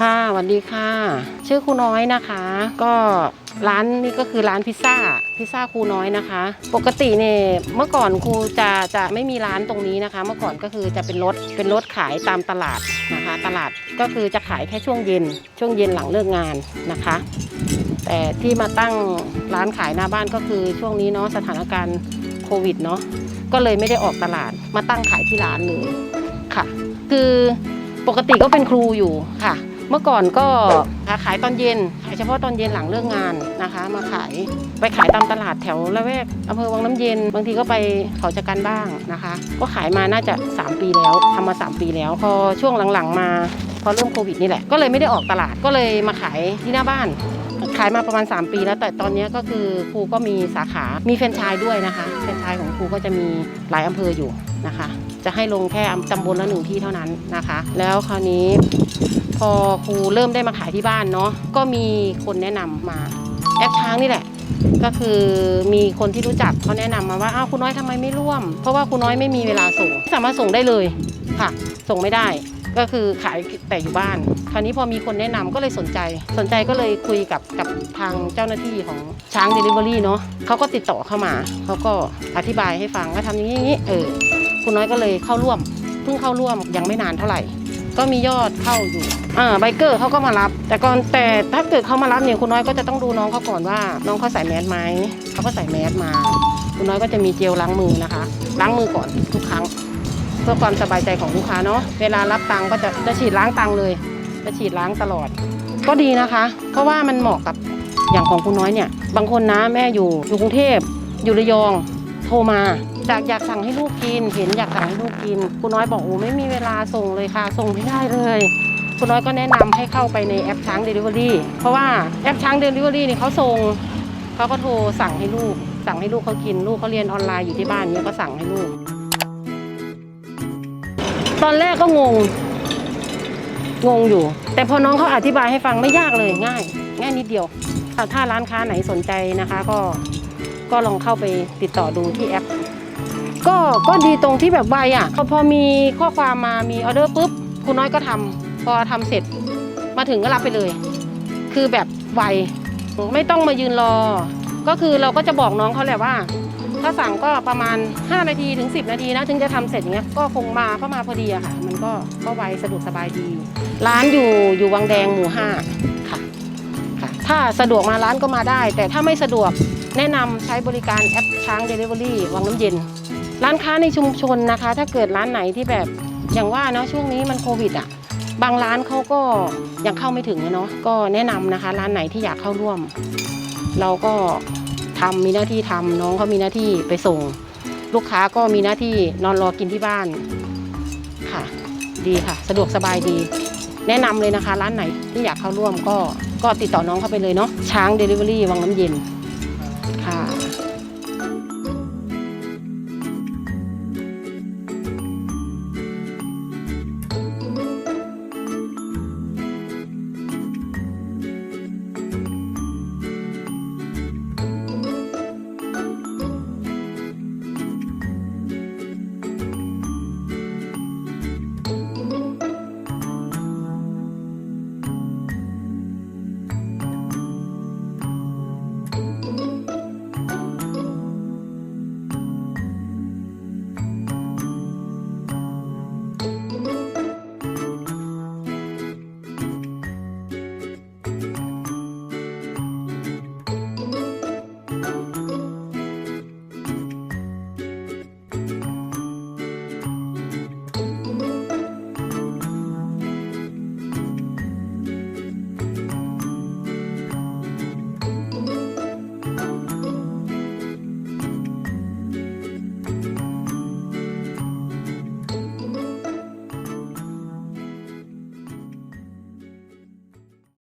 ค่ะสวัสดีค่ะ ชื่อครูน้อยนะคะ ก็ร้านนี้ก็คือร้านพิซซ่าพิซซ่าครูน้อยนะคะ ปกติเนี่ยเมื่อก่อนครูจะจะไม่มีร้านตรงนี้นะคะ เมื่อก่อนก็คือจะเป็นรถเป็นรถขายตามตลาดนะคะ ตลาดก็คือจะขายแค่ช่วงเย็น ช่วงเย็นหลังเลิกงานนะคะ แต่ที่มาตั้งร้านขายหน้าบ้านก็คือช่วงนี้เนาะสถานการณ์โควิดเนาะก็เลยไม่ได้ออกตลาดมาตั้งขายที่ร้านเลยค่ะ คือปกติก็เป็นครูอยู่ค่ะ เมื่อก่อนก็ขายตอนเย็นขายเฉพาะตอนเย็นหลังเลิกงานนะคะ มาขายไปขายตามตลาดแถวละแวกอำเภอวังน้ำเย็น บางทีก็ไปเขาจักันบ้างนะคะ ก็ขายมาน่าจะ 3 ปีแล้วทำมา 3 ปีแล้ว พอช่วงหลังๆมาพอเริ่มโควิดนี่แหละก็เลยไม่ได้ออกตลาดก็เลยมาขายที่หน้าบ้าน ขายมาประมาณ 3 ปีแล้ว แต่ตอนนี้ก็คือครูก็มีสาขามีแฟรนไชส์ด้วยนะคะแฟรนไชส์ของครูก็จะมีหลายอำเภออยู่นะคะ จะให้ลงแค่ตำบลละหนึ่งที่เท่านั้นนะคะ แล้วคราวนี้ พอครูเริ่มได้มาขายที่บ้านเนาะก็มีคนแนะนำมาแอปช้างนี่แหละ ก็คือมีคนที่รู้จักเขาแนะนำมาว่าอ้าวคุณน้อยทำไมไม่ร่วม เพราะว่าคุณน้อยไม่มีเวลาส่ง สามารถส่งได้เลยค่ะ ส่งไม่ได้ก็คือขายแต่อยู่บ้าน คราวนี้พอมีคนแนะนำก็เลยสนใจ สนใจก็เลยคุยกับกับทางเจ้าหน้าที่ของช้างเดลิเวอรี่เนาะเขาก็ติดต่อเข้ามา เขาก็อธิบายให้ฟังว่าทำอย่างนี้อย่างนี้เออ คุณน้อยก็เลยเข้าร่วม เพิ่งเข้าร่วมยังไม่นานเท่าไหร่ ก็มียอดเข้าอยู่อ่าไบเกอร์เขาก็มารับ แต่ก่อนแต่ถ้าเกิดเขามารับเนี่ยคุณน้อยก็จะต้องดูน้องเขาก่อนว่า น้องเขาใส่แมสไหมเขาก็ใส่แมสมา คุณน้อยก็จะมีเจลล้างมือนะคะ ล้างมือก่อนทุกครั้ง เพื่อความสบายใจของลูกค้าเนาะเวลารับตังก็จะจะฉีดล้างตังเลย จะฉีดล้างตลอด ก็ดีนะคะ เพราะว่ามันเหมาะกับอย่างของคุณน้อยเนี่ย บางคนนะแม่อยู่อยู่กรุงเทพอยู่ระยองโทรมา อยากอยากสั่งให้ลูกกิน เห็นอยากสั่งให้ลูกกินคุณน้อยบอกโอ้ไม่มีเวลาส่งเลยค่ะ ส่งไม่ได้เลยคุณน้อยก็แนะนำให้เข้าไปในแอปช้างเดลิเวอรี่เพราะว่าแอปช้างเดลิเวอรี่นี่เขาส่งเขาก็โทรสั่งให้ลูก สั่งให้ลูกเขากินลูกเขาเรียนออนไลน์อยู่ที่บ้านเนี่ยก็สั่งให้ลูก ตอนแรกก็งง งงอยู่ แต่พอน้องเขาอธิบายให้ฟังไม่ยากเลยง่าย ง่ายนิดเดียวถ้าร้านค้าไหนสนใจนะคะ ก็ก็ลองเข้าไปติดต่อดูที่แอป ก็ก็ดีตรงที่แบบไวอะพอพอมีข้อความมามีออเดอร์ปุ๊บคุณน้อยก็ทำพอทำเสร็จมาถึงก็รับไปเลย คือแบบไวไม่ต้องมายืนรอ ก็คือเราก็จะบอกน้องเขาแหละว่า ถ้าสั่งก็ประมาณ 5 นาทีถึง 10 นาทีนะถึงจะทำเสร็จอย่างเงี้ยก็คงมาเข้ามาพอดีอะค่ะ มันก็ก็ไวสะดวกสบายดี ร้านอยู่อยู่วังแดงหมู่5ค่ะค่ะ ถ้าสะดวกมาร้านก็มาได้ แต่ถ้าไม่สะดวกแนะนำใช้บริการแอปช้างเดลิเวอรี่วังน้ำเย็น ร้านค้าในชุมชนนะคะ ถ้าเกิดร้านไหนที่แบบอย่างว่าเนาะช่วงนี้มันโควิดอะบางร้านเขาก็ยังเข้าไม่ถึงอะเนาะก็แนะนำนะคะ ร้านไหนที่อยากเข้าร่วม เราก็ทำมีหน้าที่ทำน้องเขามีหน้าที่ไปส่ง ลูกค้าก็มีหน้าที่นอนรอกินที่บ้านค่ะ ดีค่ะ สะดวกสบายดี แนะนำเลยนะคะ ร้านไหนที่อยากเข้าร่วมก็ก็ติดต่อน้องเข้าไปเลยเนาะช้างเดลิเวอรี่วังน้ำเย็นค่ะ